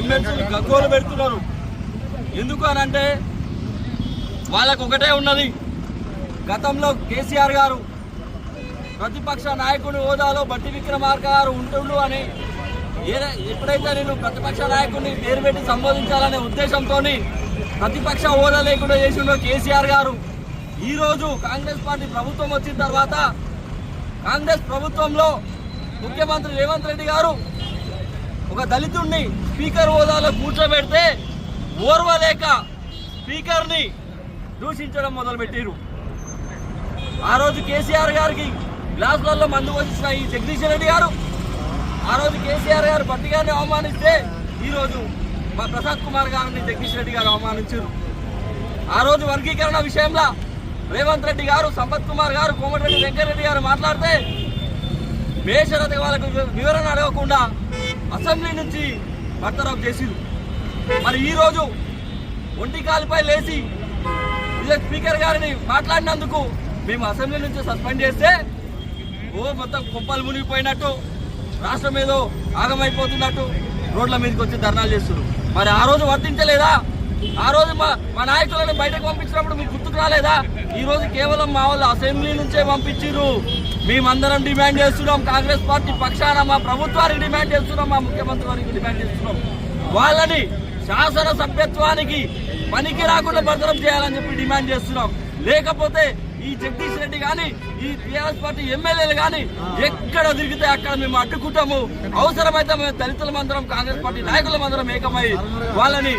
ఎమ్మెల్సీలు గగ్గోలు పెడుతున్నారు. ఎందుకు అని అంటే వాళ్ళకు ఒకటే ఉన్నది. గతంలో కేసీఆర్ గారు ప్రతిపక్ష నాయకుడి హోదాలో బట్టి విక్రమార్క గారు ఉంటుండు అని ఎప్పుడైతే నేను ప్రతిపక్ష నాయకుడిని పేరు పెట్టి సంబోధించాలనే ఉద్దేశంతో ప్రతిపక్ష హోదా లేకుండా చేసిండో కేసీఆర్ గారు ఈరోజు కాంగ్రెస్ పార్టీ ప్రభుత్వం వచ్చిన తర్వాత కాంగ్రెస్ ప్రభుత్వంలో ముఖ్యమంత్రి రేవంత్ రెడ్డి గారు ఒక దళితుడిని స్పీకర్ హోదాలో కూర్చోబెడితే ఓర్వలేక స్పీకర్ని దూషించడం మొదలుపెట్టారు ఆ రోజు కేసీఆర్ గారికి గ్లాసులలో మందు పోసిన ఈ జగదీశ్వర్ రెడ్డి గారు ఆ రోజు కేసీఆర్ గారు భట్టి గారిని అవమానిస్తే ఈరోజు మా ప్రసాద్ కుమార్ గారిని జగదీష్ రెడ్డి గారు అవమానించారు ఆ రోజు వర్గీకరణ విషయంలో రేవంత్ రెడ్డి గారు సంపత్ కుమార్ గారు కోమటిరెడ్డి వెంకటరెడ్డి గారు మాట్లాడితే మేషరథ వాళ్ళకు వివరణ అడగకుండా అసెంబ్లీ నుంచి బర్తరఫ్ చేసిరు మరి ఈరోజు ఒంటి కాలుపై లేచి విజయ్ స్పీకర్ గారిని మాట్లాడినందుకు మేము అసెంబ్లీ నుంచి సస్పెండ్ చేస్తే ఓ మొత్తం కుప్పలు మునిగిపోయినట్టు రాష్ట్రం ఏదో ఆగమైపోతున్నట్టు రోడ్ల మీదకి వచ్చి ధర్నాలు చేస్తున్నారు. మరి ఆ రోజు వర్తించలేదా? ఆ రోజు మా మా నాయకులను బయటకు పంపించినప్పుడు మీకు గుర్తుకు రాలేదా? ఈ రోజు కేవలం మా వాళ్ళు అసెంబ్లీ నుంచే పంపించారు మేమందరం డిమాండ్ చేస్తున్నాం. కాంగ్రెస్ పార్టీ పక్షాన మా ప్రభుత్వానికి డిమాండ్ చేస్తున్నాం. మా ముఖ్యమంత్రి వారికి డిమాండ్ చేస్తున్నాం. వాళ్ళని శాసన సభ్యత్వానికి పనికి రాకుండా భద్రం చేయాలని చెప్పి డిమాండ్ చేస్తున్నాం. లేకపోతే ఈ జగదీష్ రెడ్డి కానీ ఈ టీఆర్ఎస్ పార్టీ ఎమ్మెల్యేలు కానీ ఎక్కడ తిరిగితే అక్కడ మేము అడ్డుకుంటాము. అవసరమైతే మేము దళితుల మందరం కాంగ్రెస్ పార్టీ నాయకుల మందరం ఏకమై వాళ్ళని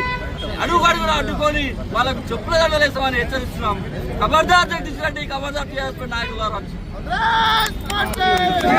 అడుగు అడుగున అడ్డుకొని వాళ్ళకు చెప్పుల దండలేస్తామని హెచ్చరిస్తున్నాం. ఖబర్దార్ జగదీష్ రెడ్డి ఖబర్దార్ టీఆర్ఎస్ నాయకులు